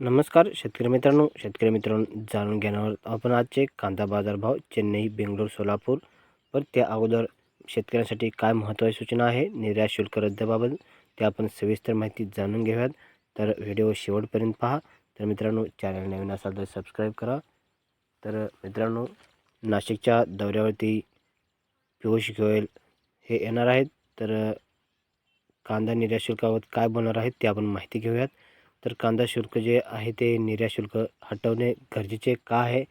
नमस्कार शेतकरी मित्रांनो. शेतकरी मित्रांनो जाणून घेणार आपण आजचे कांदा बाजार भाव चेन्नई बेंगलोर सोलापूर. व त्या अगोदर शेतकऱ्यांसाठी काय महत्त्वाची सूचना आहे निर्यात शुल्क रद्दबाबत ते आपण सविस्तर माहिती जाणून घेऊयात. तर व्हिडिओ शेवटपर्यंत पहा. तर मित्रांनो चॅनल नवीन असाल तर सबस्क्राईब करा. तर मित्रांनो नाशिकच्या दौऱ्यावरती पियुष गोयल हे येणार आहेत. तर कांदा निर्यात शुल्काबाबत काय बोलणार आहेत ते आपण माहिती घेऊयात. तर कांदा शुल्क जे आहे ते निर्यात शुल्क हटवणे गरजेचे का आहे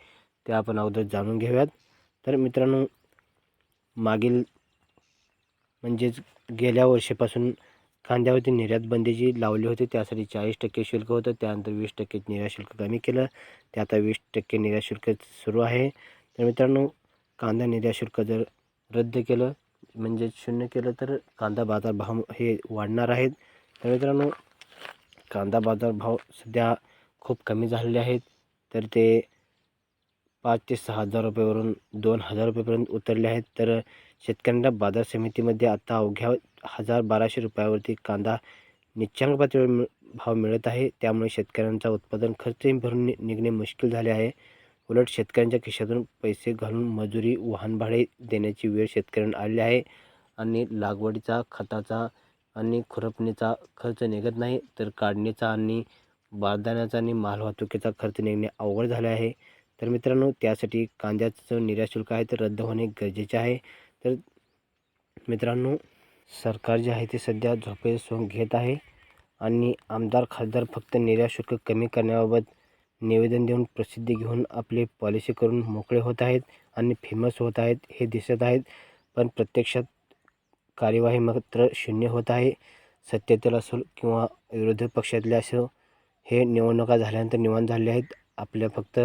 ते आपण अगोदर जाणून घेऊयात. तर मित्रांनो मागील म्हणजेच गेल्या वर्षीपासून कांद्यावरती निर्यात बंदी जी लावली होती त्यासाठी चाळीस टक्के शुल्क होतं त्यानंतर वीस टक्के निर्यात शुल्क कमी केलं ते आता वीस टक्के निर्यात शुल्क सुरू आहे. तर मित्रांनो कांदा निर्यात शुल्क जर रद्द केलं म्हणजे शून्य केलं तर कांदा बाजार भाव हे वाढणार आहेत. तर मित्रांनो कांदा बाजार भाव सध्या खूप कमी झालेले आहेत. तर ते पाच ते सहा हजार रुपयेवरून दोन हजार रुपयेपर्यंत उतरले आहेत. तर शेतकऱ्यांना बाजार समितीमध्ये आता अवघ्या हजार बाराशे रुपयावरती कांदा निच्चांक पातळीवर भाव मिळत आहे. त्यामुळे शेतकऱ्यांचा उत्पादन खर्चही भरून नि निघणे मुश्किल झाले आहे. उलट शेतकऱ्यांच्या खिशातून पैसे घालून मजुरी वाहन भाडे देण्याची वेळ शेतकऱ्यांना आली आहे आणि लागवडीचा खताचा आणि खुरपणीचा खर्च निघत नाही तर काढणीचा आणि बारदाण्याचा आणि मालवाहतुकीचा खर्च निघणे अवघड झाले आहे. तर मित्रांनो त्यासाठी कांद्याचं निर्यात शुल्क आहे तर रद्द होणे गरजेचे आहे. तर मित्रांनो सरकार जे आहे ते सध्या झोपेचं सोंग घेत आहे आणि आमदार खासदार फक्त निर्यात शुल्क कमी करण्याबाबत निवेदन देऊन प्रसिद्धी घेऊन आपले पॉलिसी करून मोकळे होत आहेत आणि फेमस होत आहेत हे दिसत आहेत. पण प्रत्यक्षात कार्यवाही मात्र शून्य होत आहे. सत्तेतील असो किंवा विरोधी पक्षातले असो हे निवडणुका झाल्यानंतर निवांत झाले आहेत. आपल्या फक्त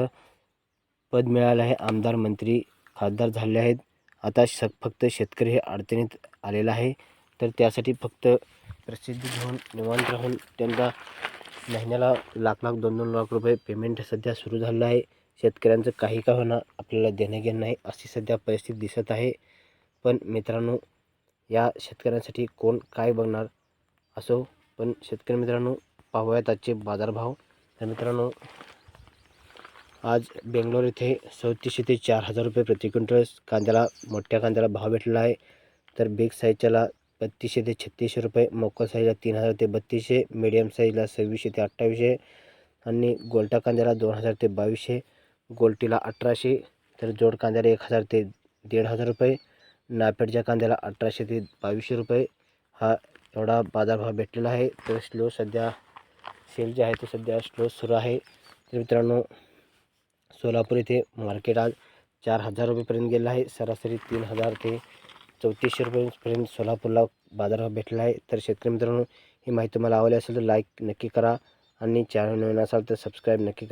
पद मिळालं आहे. आमदार मंत्री खासदार झाले आहेत. आता श फक्त शेतकरी हे अडचणीत आलेला आहे. तर त्यासाठी फक्त प्रसिद्धी घेऊन निवांत राहून त्यांना महिन्याला लाख लाख दोन दोन लाख रुपये पेमेंट सध्या सुरू झालं आहे. शेतकऱ्यांचं काही का होणार आपल्याला देणं घेणं नाही अशी सध्या परिस्थिती दिसत आहे. पण मित्रांनो या शेतकऱ्यांसाठी कोण काय बघणार असो. पण शेतकरी मित्रांनो पाहूयात आजचे बाजारभाव. तर मित्रांनो आज बेंगलोर येथे चौतीसशे ते चार हजार रुपये प्रति क्विंटल कांद्याला मोठ्या कांद्याला भाव भेटलेला आहे. तर बिग साईजच्याला बत्तीसशे ते छत्तीसशे रुपये मोकल साईजला तीन हजार ते बत्तीसशे मिडियम साईजला सव्वीसशे ते अठ्ठावीसशे आणि गोल्टा कांद्याला दोन हजार ते बावीसशे गोल्टीला अठराशे तर जोड कांद्याला एक हजार ते दीड हजार रुपये. नाफेडच्या कांद्याला अठराशे ते बावीसशे रुपये हा एवढा बाजारभाव भेटलेला आहे. तर स्लो सध्या सेल जे आहे ते सध्या स्लो सुरू आहे. तर मित्रांनो सोलापूर येथे मार्केट आज चार हजार रुपयेपर्यंत गेलं आहे. सरासरी तीन हजार ते चौतीसशे रुपयेपर्यंत सोलापूरला बाजारभाव भेटला आहे. तर शेतकरी मित्रांनो ही माहिती तुम्हाला आवडली असेल तर लाईक नक्की करा आणि चॅनल नवीन असाल तर सबस्क्राईब नक्की करा.